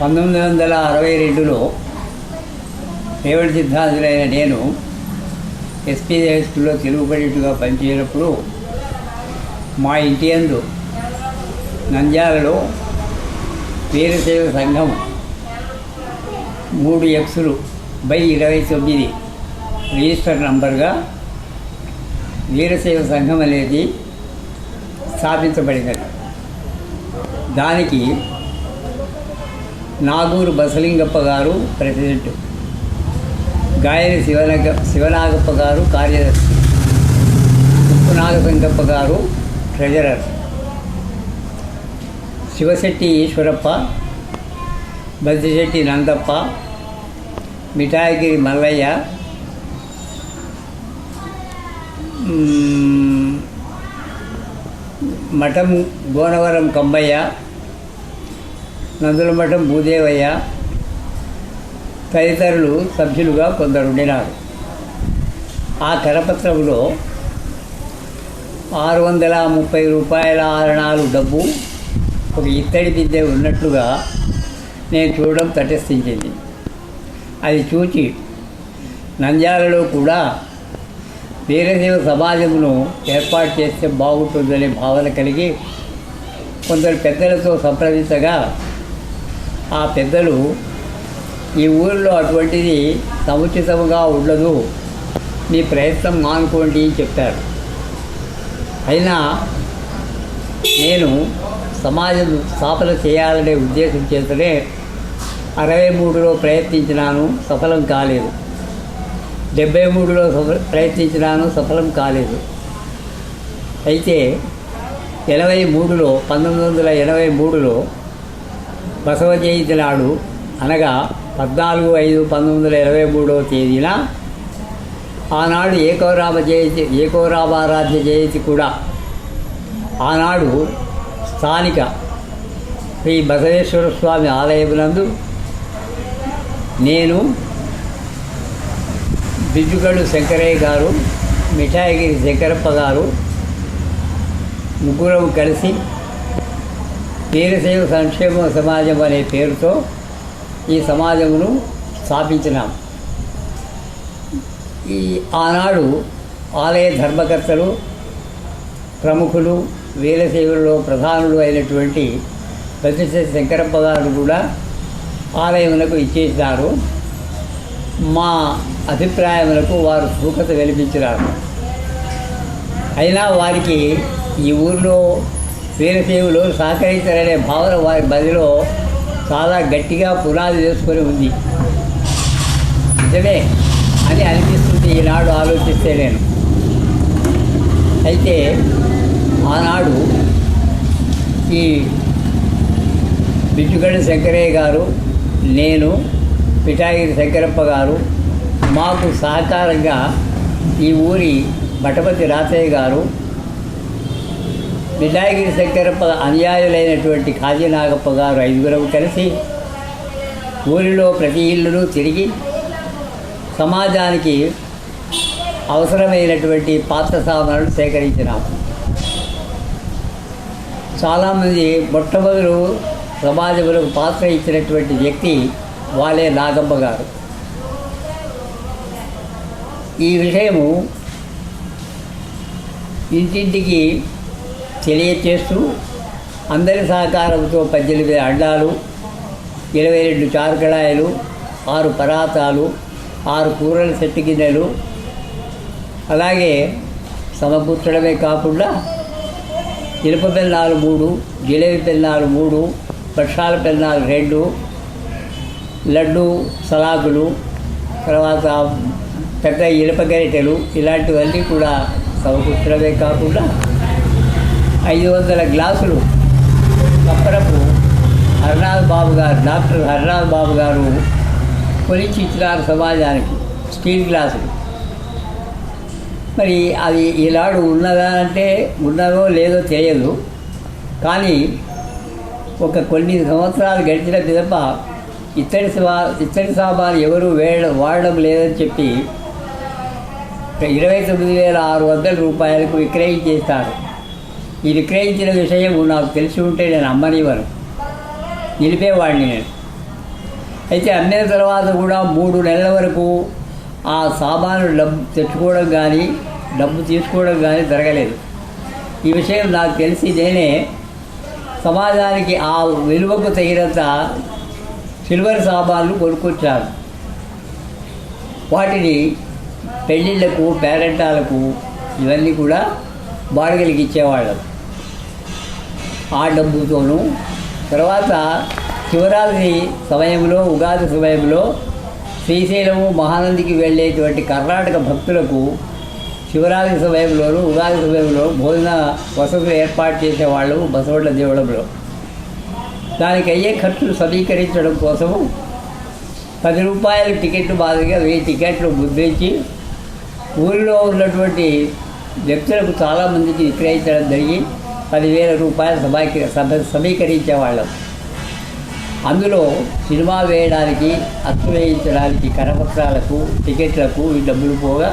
పంతొమ్మిది వందల అరవై రెండులో రేవడి సిద్ధాంతులైన నేను ఎస్పీ హైస్కూల్లో తెలుగు పండితుగా పనిచేసినప్పుడు మా ఇంటి అందు నంద్యాలలో వీరశైవ సంఘం మూడు ఎక్స్లు బై ఇరవై తొమ్మిది రిజిస్టర్ నంబర్గా వీరశైవ సంఘం అనేది స్థాపించబడినది. దానికి నాగూరు బసలింగప్ప గారు ప్రెసిడెంట్. గాయని శివనగ శివనాగప్ప గారు కార్యదర్శి. ఉప్పు ఉప్పునాగసంగప్ప గారు ట్రెజరర్. శివశెట్టి ఈశ్వరప్ప బద్దిశెట్టి నందప్ప మిఠాయిగిరి మల్లయ్య మఠం గోనవరం కంబయ్య నందులమఠం భూదేవయ్య తదితరులు సభ్యులుగా కొందరుండినారు. ఆ కరపత్రంలో ఆరు వందల ముప్పై రూపాయల ఆరణాలు డబ్బు ఒక ఇత్తడి బిద్దె ఉన్నట్లుగా నేను చూడడం తటస్థించింది. అది చూచి నంద్యాలలో కూడా వీరసేవ సమాజమును ఏర్పాటు చేస్తే బాగుంటుందనే భావన కలిగి కొందరు పెద్దలతో సంప్రదించగా ఆ పెద్దలు ఈ ఊరిలో అటువంటిది సముచితముగా ఉండదు. మీ ప్రయత్నం మానుకోండి అని చెప్పారు. అయినా నేను సమాజం స్థాపన చేయాలనే ఉద్దేశం చేతనే అరవై మూడులో ప్రయత్నించినాను సఫలం కాలేదు. డెబ్బై మూడులో సఫ- ప్రయత్నించినాను సఫలం కాలేదు. అయితే ఎనభై మూడులో పంతొమ్మిది వందల ఎనభై మూడులో బసవ జయంతి నాడు అనగా పద్నాలుగు ఐదు పంతొమ్మిది వందల ఇరవై మూడవ తేదీన ఆనాడు ఏకోరామ జయంతి ఏకోరామారాధ్య జయంతి కూడా ఆనాడు స్థానిక శ్రీ బసవేశ్వర స్వామి ఆలయమునందు నేను బిజ్జుగడు శంకరయ్య గారు మిఠాయిగిరి శంకరప్ప గారు ముగ్గురం కలిసి వీరశైవ సంక్షేమ సమాజం అనే పేరుతో ఈ సమాజమును స్థాపించినాం. ఈ ఆనాడు ఆలయ ధర్మకర్తలు ప్రముఖులు వీరశైవులలో ప్రధానులు అయినటువంటి ప్రతిష్ట శంకరప్ప గారు కూడా ఆలయములకు ఇచ్చేసినారు. మా అభిప్రాయములకు వారు సుఖత వెలిపించినారు. అయినా వారికి ఈ ఊరిలో వీరశైవులు సహకరించారనే భావన వారి బదిలో చాలా గట్టిగా పునాది చేసుకొని ఉంది. నిజమే అని అనిపిస్తుంది ఈనాడు ఆలోచిస్తే నేను. అయితే ఆనాడు ఈ బిచ్చుగడ్డ శంకరయ్య గారు నేను పిఠాగిరి శంకరప్ప గారు మాకు సహకారంగా ఈ ఊరి బటపతి రాతయ్య గారు మిఠాయిగిరి శంకరప్ప అనుయాయులైనటువంటి కాజీనాగప్ప గారు ఐదుగురం కలిసి ఊరిలో ప్రతి ఇల్లును తిరిగి సమాజానికి అవసరమైనటువంటి పాత్ర సామాన్లు సేకరించినాము చాలామంది మొట్టమొదలు సమాజంలో పాత్ర ఇచ్చినటువంటి వ్యక్తి వాలే నాగమ్మ గారు. ఈ విషయము ఇంటింటికి తెలియచేస్తూ అందరి సహకారంతో పద్దెనిమిది అడ్డాలు ఇరవై రెండు చారుకడాయలు ఆరు పరాతాలు ఆరు కూరల చెట్టు గిన్నెలు. అలాగే సమకూర్చడమే కాకుండా ఇనుప పెన్నాలు మూడు జిలేబీ పెన్నాలు మూడు వర్షాల పెన్నాలు రెండు లడ్డు సలాకులు తర్వాత పెద్ద ఇనుప గరిటెలు ఇలాంటివన్నీ కూడా సమకూర్చడమే కాకుండా ఐదు వందల గ్లాసులు కప్పరపు హర్నాథ్ బాబు గారు డాక్టర్ హర్నాథ్ బాబు గారు కొలిచి ఇచ్చినారు సమాజానికి స్టీల్ గ్లాసులు. మరి అది ఈనాడు ఉన్నదా అంటే ఉన్నదో లేదో తెలియదు. కానీ ఒక కొన్ని సంవత్సరాలు గడిచిన పిదప ఇత్తడి సా ఇత్తడి సామాను ఎవరు వేయడం వాడడం లేదని చెప్పి ఇరవై తొమ్మిది వేల ఆరు వందల రూపాయలకు విక్రయించేస్తారు ఈ విక్రయించిన విషయం నాకు తెలిసి ఉంటే నేను అమ్మనివ్వను. నిలిపేవాడిని నేను. అయితే అమ్మిన తర్వాత కూడా మూడు నెలల వరకు ఆ సామాను డబ్బు తెచ్చుకోవడం కానీ డబ్బు తీసుకోవడం కానీ జరగలేదు. ఈ విషయం నాకు తెలిసి నేనే సమాజానికి ఆ విలువకు తగినంత సిల్వర్ సామాన్లు కొనుక్కొచ్చాను. వాటిని పెళ్ళిళ్ళకు పేరెంటాలకు ఇవన్నీ కూడా బాడుగలకి ఇచ్చేవాళ్ళం. ఆ డబ్బుతోనూ తర్వాత శివరాత్రి సమయంలో ఉగాది సమయంలో శ్రీశైలము మహానందికి వెళ్ళేటువంటి కర్ణాటక భక్తులకు శివరాత్రి సమయంలోనూ ఉగాది సమయంలో భోజన వసతులు ఏర్పాటు చేసేవాళ్ళు బసవడ్ల దేవుడంలో దానికి అయ్యే ఖర్చులు సమీకరించడం కోసము పది రూపాయల టికెట్ మాదిరిగా వెయ్యి టికెట్లు ముద్రించి ఊరిలో ఉన్నటువంటి వ్యక్తులకు చాలామందికి విక్రయించడం జరిగి పదివేల రూపాయలు సమాకి సమ సమీకరించేవాళ్ళం అందులో సినిమా వేయడానికి అచ్చు వేయించడానికి కరపత్రాలకు టికెట్లకు ఈ డబ్బులు పోగా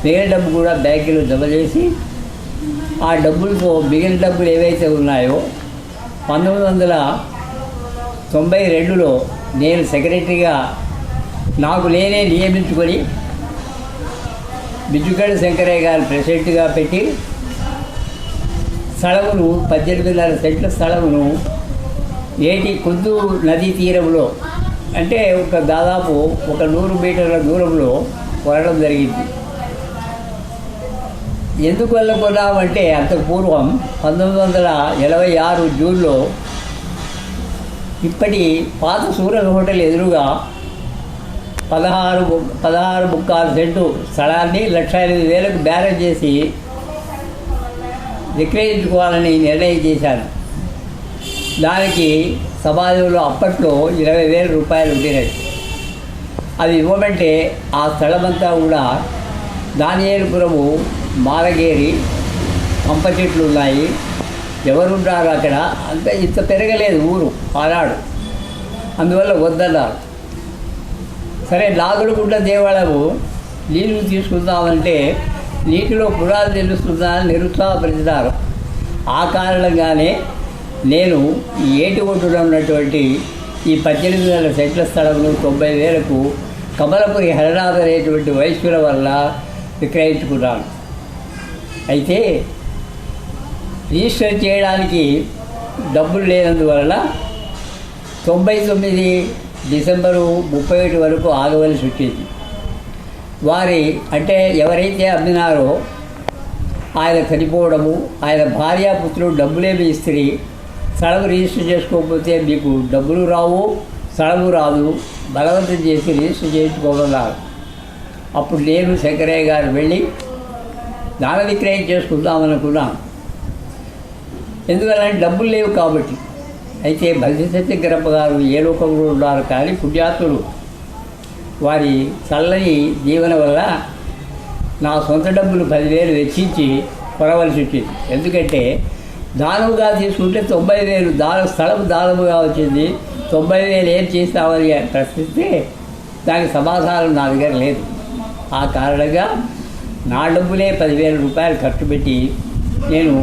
మిగిలిన డబ్బు కూడా బ్యాంకులో జమ చేసి ఆ డబ్బులతో మిగిలిన డబ్బులు ఏవైతే ఉన్నాయో పంతొమ్మిది వందల తొంభై రెండులో నేను సెక్రటరీగా నాకు నేనే నియమించుకొని బిజ్జుగడ్డ శంకరయ్య గారు ప్రెసిడెంట్గా పెట్టి స్థలమును పద్దెనిమిదిన్నర సెంట్ల స్థలమును ఏటి కుందు నదీ తీరంలో అంటే ఒక దాదాపు ఒక నూరు మీటర్ల దూరంలో కొనడం జరిగింది. ఎందుకల్ల కొన్నామంటే అంతకు పూర్వం పంతొమ్మిది వందల ఎనభై ఆరు జూన్లో ఇప్పటి పాత సూరత్ హోటల్ ఎదురుగా పదహారు పదహారు ముక్కాలు సెంటు స్థలాన్ని లక్ష ఎనిమిది వేలకు బ్యారేజ్ చేసి విక్రయించుకోవాలని నిర్ణయం చేశాను దానికి సమాజంలో అప్పట్లో ఇరవై వేల రూపాయలు ఉండేది అది ఇవ్వమంటే ఆ స్థలమంతా కూడా దానియేలుపురము మాలగేరి కంప చెట్లు ఉన్నాయి. ఎవరుంటారు అక్కడ అంత ఇంత పెరగలేదు ఊరు ఆనాడు. అందువల్ల వద్దన్నారు. సరే నాగుడుగుంట దేవాలయము నీళ్ళు తీసుకుందామంటే నీటిలో పురాలు తెలుస్తుందా నిరుత్సాహపరిచినారు. ఆ కారణంగానే నేను ఈ ఏటి ఒడ్డున ఉన్నటువంటి ఈ పద్దెనిమిది వేల సెట్ల స్థలంలో తొంభై వేలకు కమలపురి హరినాథ్ అనేటువంటి వైశ్యుల వల్ల విక్రయించుకున్నాను. అయితే రిజిస్టర్ చేయడానికి డబ్బులు లేనందువలన తొంభై తొమ్మిది డిసెంబరు ముప్పై ఒకటి వరకు ఆగవలసి వచ్చింది. వారి అంటే ఎవరైతే అమ్మినారో ఆయన చనిపోవడము ఆయన భార్యాపుత్రులు డబ్బులేమి ఇస్త్రీ స్థలం రిజిస్టర్ చేసుకోకపోతే మీకు డబ్బులు రావు స్థలము రాదు బలవంతం చేసి రిజిస్టర్ చేయించుకోమన్నారు అప్పుడు నేను శంకరయ్య గారు వెళ్ళి దాన విక్రయం చేసుకుందామనుకున్నాను ఎందుకంటే డబ్బులు లేవు కాబట్టి. అయితే భక్తి సత్యగ్రప్ప గారు ఏ లోకంలో ఉన్నారు కానీ పుణ్యాత్ములు. వారి చల్లని జీవన వల్ల నా సొంత డబ్బులు పదివేలు వెచ్చించి కొనవలసి వచ్చింది. ఎందుకంటే దానముగా తీసుకుంటే తొంభై వేలు దాన స్థలం దానముగా వచ్చింది. తొంభై వేలు ఏం చేస్తామని ప్రశ్నిస్తే దానికి సమాధానం నా దగ్గర లేదు. ఆ కారణంగా నా డబ్బులే పదివేల రూపాయలు ఖర్చు పెట్టి నేను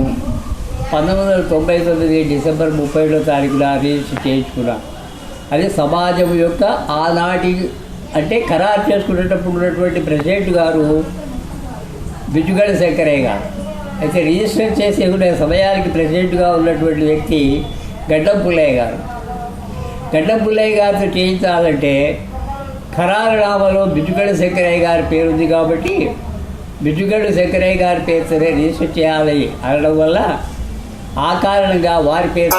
పంతొమ్మిది వందల తొంభై తొమ్మిది డిసెంబర్ ముప్పై ఏడో తారీఖున రిజిస్టర్ చేయించుకున్నాను అది సమాజం యొక్క ఆనాటి అంటే ఖరారు చేసుకునేటప్పుడు ఉన్నటువంటి ప్రెసిడెంట్ గారు బిజ్జుగడ శంకరయ్య గారు. అయితే రిజిస్టర్ చేసే ఉండే సమయానికి ప్రెసిడెంట్గా ఉన్నటువంటి వ్యక్తి గడ్డం పుల్లయ్య గారు. గడ్డం పుల్లయ్య గారితో చేయించాలంటే ఖరారు నామలో బిజ్జుగడ శంకరయ్య గారి పేరు ఉంది కాబట్టి బిజుగడ శంకరయ్య గారి పేరుతోనే రిజిస్టర్ చేయాలి అనడం వల్ల ఆ కారణంగా వారి పేరు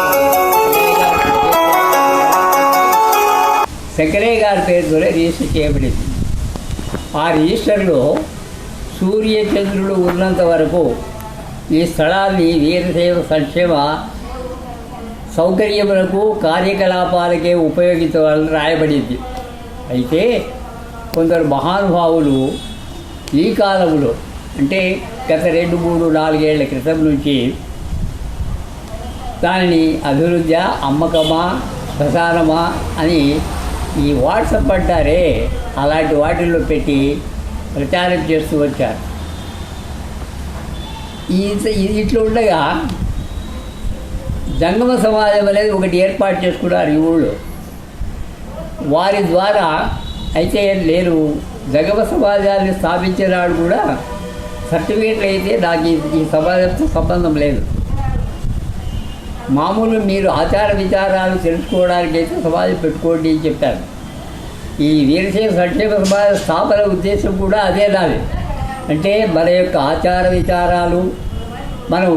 సెకరే గారి పేరుతోనే రిజిస్టర్ చేయబడింది. ఆ రిజిస్టర్లో సూర్య చంద్రుడు ఉన్నంత వరకు ఈ స్థలాన్ని వీరశైవ సంక్షేమ సౌకర్యములకు కార్యకలాపాలకే ఉపయోగించవాలని రాయబడింది. అయితే కొందరు మహానుభావులు ఈ కాలంలో అంటే గత రెండు మూడు నాలుగేళ్ళ క్రితం నుంచి దానిని అభివృద్ధి అమ్మకమా ప్రసారమా అని ఈ వాట్సప్ అంటారే అలాంటి వాటిల్లో పెట్టి ప్రచారం చేస్తూ వచ్చారు. ఈ ఇట్లా ఉండగా జంగమ సమాజం అనేది ఒకటి ఏర్పాటు చేసుకున్నారు ఈ ఊళ్ళో. వారి ద్వారా అయితే నేను జగమ సమాజాన్ని స్థాపించినాడు కూడా సర్టిఫికేట్లు అయితే నాకు ఈ సమాజంతో సంబంధం లేదు. మామూలు మీరు ఆచార విచారాలు తెలుసుకోవడానికి అయితే సమాజం పెట్టుకోండి అని చెప్పారు. ఈ వీరశైవ సంక్షేమ సమాజ స్థాపన ఉద్దేశం కూడా అదే నాది. అంటే మన యొక్క ఆచార విచారాలు మనం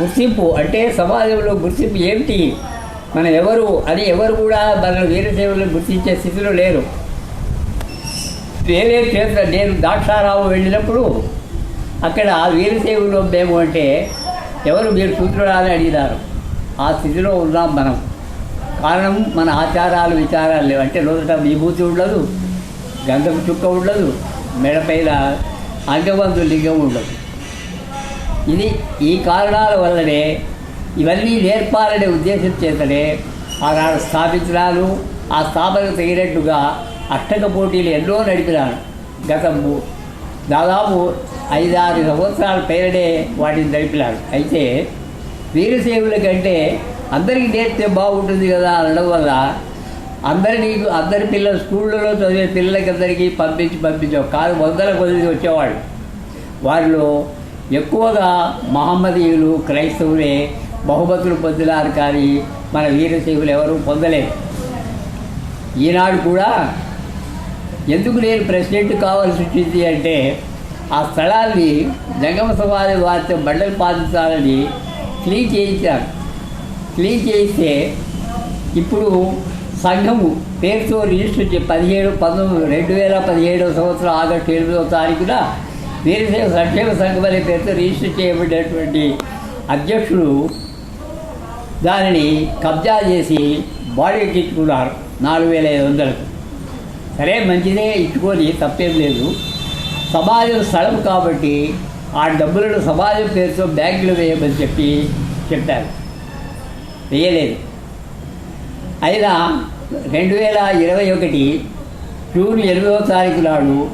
గుర్తింపు అంటే సమాజంలో గుర్తింపు ఏమిటి? మనం ఎవరు అని ఎవరు కూడా మన వీరశైవులను గుర్తించే స్థితిలో లేరు. వేరే క్షేత్ర నేను దాక్షారావు వెళ్ళినప్పుడు అక్కడ ఆ వీరశైవులు మేము అంటే ఎవరు మీరు సూత్రుడా అని అడిగినారు. ఆ స్థితిలో ఉన్నాం మనం. కారణం మన ఆచారాలు విచారాలు లేవు. అంటే రోజుట విభూతి ఉండదు గంధపు చుక్క ఉండదు మెడపైన అంగబంధు లింగం ఉండదు. ఇది ఈ కారణాల వల్లనే ఇవన్నీ నేర్పాలనే ఉద్దేశం చేతనే ఆనాడు స్థాపించినాను ఆ స్థాపనకు తగినట్టుగా అష్టక పోటీలు ఎన్నో నడిపినాను గత దాదాపు ఐదారు సంవత్సరాల పేరడే వాటిని నడిపినాను అయితే వీరసేవుల కంటే అందరికీ నేర్తే బాగుంటుంది కదా అనడం వల్ల అందరినీ అందరి పిల్లలు స్కూళ్ళలో చదివే పిల్లలకి అందరికీ పంపించి పంపించాం కాదు వందల కొద్ది వచ్చేవాళ్ళు. వారిలో ఎక్కువగా మహమ్మదీయులు క్రైస్తవులే బహుమతులు పొందినారు కానీ మన వీరసేవులు ఎవరూ పొందలేదు. ఈనాడు కూడా ఎందుకు నేను ప్రెసిడెంట్ కావాల్సి వచ్చింది అంటే ఆ స్థలాన్ని జంగమ సమాజం వారితో బండలు పాదించాలని క్లీన్ చేయించారు. క్లీన్ చేయిస్తే ఇప్పుడు సంఘము పేరుతో రిజిస్టర్ పదిహేడు పంతొమ్మిది రెండు వేల పదిహేడవ సంవత్సరం ఆగస్టు ఎనిమిదవ తారీఖున వీరసేవ సంక్షేమ సంఘం అనే పేరుతో రిజిస్టర్ చేయబడినటువంటి అధ్యక్షుడు దానిని కబ్జా చేసి బాడీకి ఇచ్చుకున్నారు నాలుగు వేల ఐదు వందలకు. సరే మంచిదే ఇచ్చుకొని తప్పేం లేదు. సమాజం స్థలం కాబట్టి ఆ డబ్బులను సమాజం పేరుతో బ్యాంకులో వేయమని చెప్పి చెప్పారు. వేయలేదు. అయినా రెండు వేల ఇరవై ఒకటి జూన్ ఎనిమిదవ తారీఖు నాడు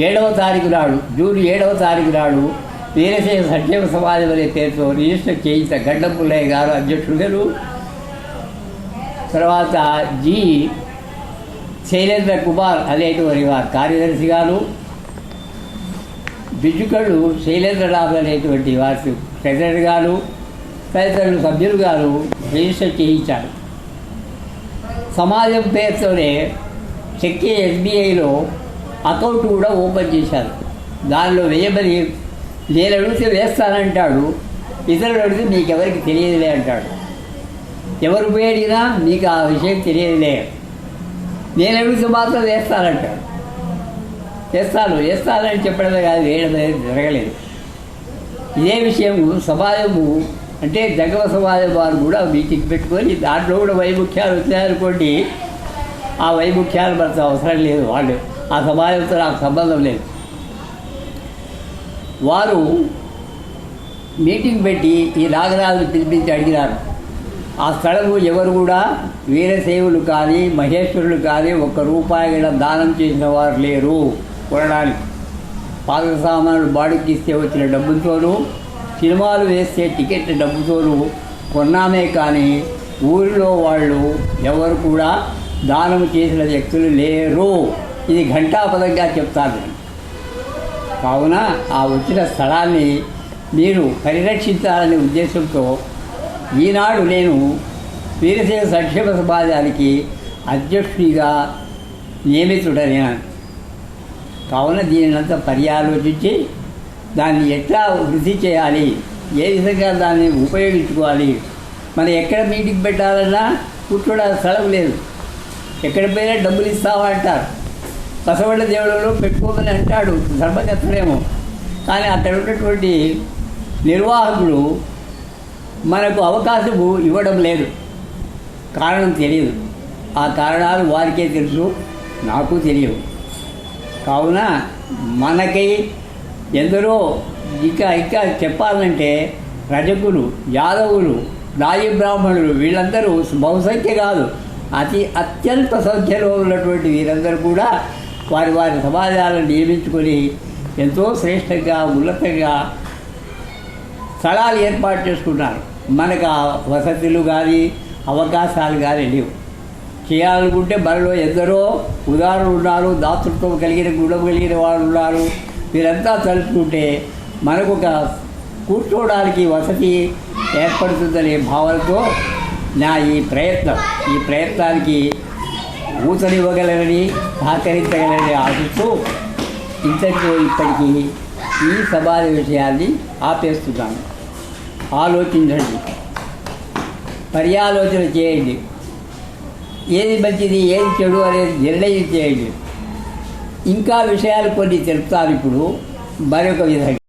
ఏడవ తారీఖు నాడు జూన్ ఏడవ తారీఖు నాడు వీరశైవ సంక్షేమ సమాజం అనే పేరుతో రిజిస్టర్ చేయించిన గడ్డపుల్లయ్య గారు అధ్యక్షుడు గారు. తర్వాత జి శైలేంద్ర కుమార్ అనేటువంటి వారు కార్యదర్శి గారు. బిజుకడు శైలేంద్రనాథ్ అనేటువంటి వారి ప్రెసిడెంట్ గారు తదితరులు సభ్యులు గారు రిజిస్టర్ చేయించారు. సమాజం పేరుతోనే చెక్కే ఎస్బీఐలో అకౌంట్ కూడా ఓపెన్ చేశారు. దానిలో వేయమని నేను అడిగితే వేస్తానంటాడు ఇతరులు అడిగితే మీకు ఎవరికి తెలియదులే అంటాడు. ఎవరు పోయి అడిగినా మీకు ఆ విషయం తెలియదులే. నేను అడిగితే మాత్రం వేస్తానంటాడు. చేస్తాను వేస్తానని చెప్పడమే కాదు వేయడం జరగలేదు. ఇదే విషయం సమాజము అంటే జగవ సమాజం వారు కూడా మీటింగ్ పెట్టుకొని దాంట్లో కూడా వైముఖ్యాలు వచ్చాయనుకోండి ఆ వైముఖ్యాలు మనకు అవసరం లేదు వాళ్ళు. ఆ సమాజంతో నాకు సంబంధం లేదు. వారు మీటింగ్ పెట్టి ఈ నాగరాజును పిలిపించి అడిగినారు. ఆ స్థలము ఎవరు కూడా వీరసేవులు కానీ మహేశ్వరులు కానీ ఒక్క రూపాయి కూడా దానం చేసిన వారు లేరు. కొనడానికి పాత సామాన్లు బాడుకి ఇస్తే వచ్చిన డబ్బుతోనూ సినిమాలు వేస్తే టికెట్ డబ్బుతోనూ కొన్నామే కానీ ఊరిలో వాళ్ళు ఎవరు కూడా దానం చేసిన వ్యక్తులు లేరు. ఇది ఘంటాపదంగా చెప్తాను. కావున ఆ వచ్చిన స్థలాన్ని మీరు పరిరక్షించాలనే ఉద్దేశంతో ఈనాడు నేను వీరసేన సంక్షేమ సమాజానికి అధ్యక్షుడిగా నియమితుడనేనాను కావున దీనినంతా పర్యాలోచించి దాన్ని ఎట్లా వృద్ధి చేయాలి? ఏ విధంగా దాన్ని ఉపయోగించుకోవాలి? మనం ఎక్కడ మీటింగ్ పెట్టాలన్నా కూర్చోడానికి స్థలం లేదు. ఎక్కడ పోయినా డబ్బులు ఇస్తామంటారు బసవళ్ళ దేవుళ్ళలో పెట్టుకోమని అంటాడు ధర్మకర్తలేమో. కానీ అక్కడ ఉన్నటువంటి నిర్వాహకులు మనకు అవకాశము ఇవ్వడం లేదు. కారణం తెలియదు. ఆ కారణాలు వారికే తెలుసు నాకు తెలియవు. కావున మనకి ఎందరో ఇంకా ఇంకా చెప్పాలంటే రజకులు యాదవులు రాయి బ్రాహ్మణులు వీళ్ళందరూ బహుసంఖ్య కాదు. అతి అత్యంత సంఖ్యలో ఉన్నటువంటి వీరందరూ కూడా వారి వారి సమాజాలను నియమించుకొని ఎంతో శ్రేష్టంగా ఉన్నతంగా స్థలాలు ఏర్పాటు చేసుకున్నారు. మనకు ఆ వసతులు కానీ అవకాశాలు కానీ లేవు. చేయాలనుకుంటే మనలో ఎందరో ఉదాహరణలు ఉన్నారు దాతృత్వం కలిగిన గుణం కలిగిన వాళ్ళు ఉన్నారు. వీరంతా తలుచుకుంటే మనకు ఒక కూర్చోవడానికి వసతి ఏర్పడుతుందనే భావనతో నా ఈ ప్రయత్నం. ఈ ప్రయత్నానికి ఊతనివ్వగలరని సహకరించగలరని ఆశిస్తూ ఇంతటితో ఇప్పటికీ ఈ సమాజ విషయాన్ని ఆపేస్తున్నాను. ఆలోచించండి. పర్యాలోచన చేయండి. ఏది మంచిది ఏది చెడు అనేది నిర్ణయం చేయండి. ఇంకా విషయాలు కొన్ని తెలుపుతాను ఇప్పుడు. మరొక విధంగా.